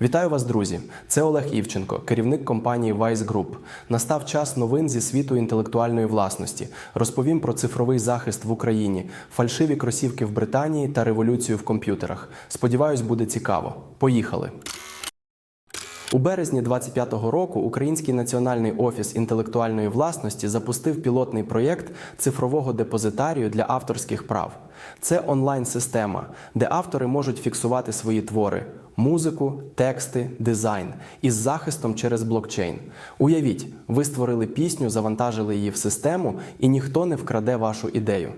Вітаю вас, друзі! Це Олег Івченко, керівник компанії Vice Group. Настав час новин зі світу інтелектуальної власності. Розповім про цифровий захист в Україні, фальшиві кросівки в Британії та революцію в комп'ютерах. Сподіваюсь, буде цікаво. Поїхали! У березні 25-го року Український національний офіс інтелектуальної власності запустив пілотний проєкт цифрового депозитарію для авторських прав. Це онлайн-система, де автори можуть фіксувати свої твори, музику, тексти, дизайн із захистом через блокчейн. Уявіть, ви створили пісню, завантажили її в систему, і ніхто не вкраде вашу ідею.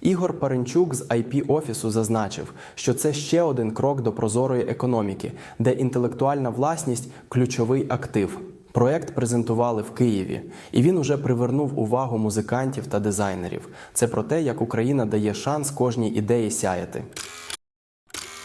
Ігор Паренчук з IP офісу зазначив, що це ще один крок до прозорої економіки, де інтелектуальна власність ключовий актив. Проект презентували в Києві, і він уже привернув увагу музикантів та дизайнерів. Це про те, як Україна дає шанс кожній ідеї сяяти.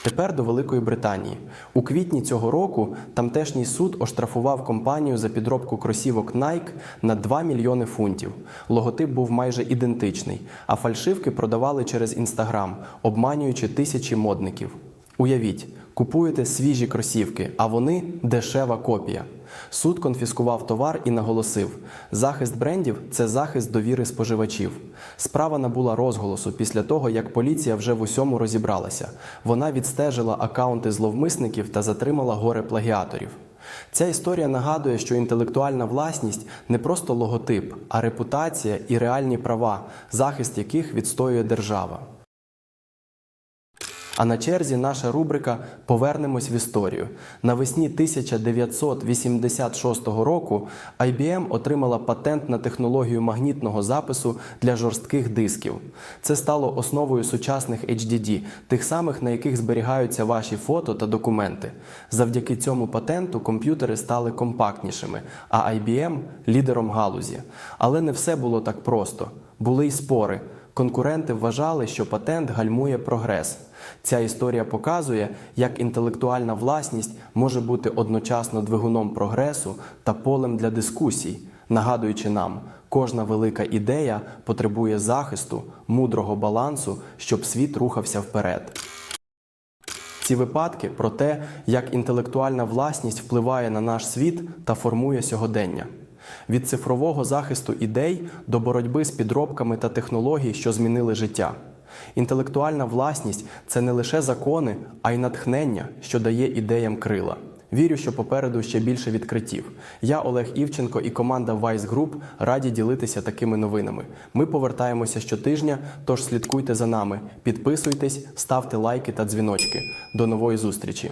Тепер до Великої Британії. У квітні цього року тамтешній суд оштрафував компанію за підробку кросівок Nike на 2 мільйони фунтів. Логотип був майже ідентичний, а фальшивки продавали через інстаграм, обманюючи тисячі модників. Уявіть, купуєте свіжі кросівки, а вони дешева копія. Суд конфіскував товар і наголосив: захист брендів це захист довіри споживачів. Справа набула розголосу після того, як поліція вже в усьому розібралася. Вона відстежила акаунти зловмисників та затримала горе плагіаторів. Ця історія нагадує, що інтелектуальна власність не просто логотип, а репутація і реальні права, захист яких відстоює держава. А на черзі наша рубрика Повернемось в історію. Навесні 1986 року IBM отримала патент на технологію магнітного запису для жорстких дисків. Це стало основою сучасних HDD, тих самих, на яких зберігаються ваші фото та документи. Завдяки цьому патенту комп'ютери стали компактнішими, а IBM лідером галузі. Але не все було так просто. Були й спори. Конкуренти вважали, що патент гальмує прогрес. Ця історія показує, як інтелектуальна власність може бути одночасно двигуном прогресу та полем для дискусій, нагадуючи нам, кожна велика ідея потребує захисту, мудрого балансу, щоб світ рухався вперед. Ці випадки про те, як інтелектуальна власність впливає на наш світ та формує сьогодення. Від цифрового захисту ідей до боротьби з підробками та технологій, що змінили життя. Інтелектуальна власність це не лише закони, а й натхнення, що дає ідеям крила. Вірю, що попереду ще більше відкриттів. Я Олег Івченко і команда Vice Group раді ділитися такими новинами. Ми повертаємося щотижня, тож слідкуйте за нами, підписуйтесь, ставте лайки та дзвіночки. До нової зустрічі!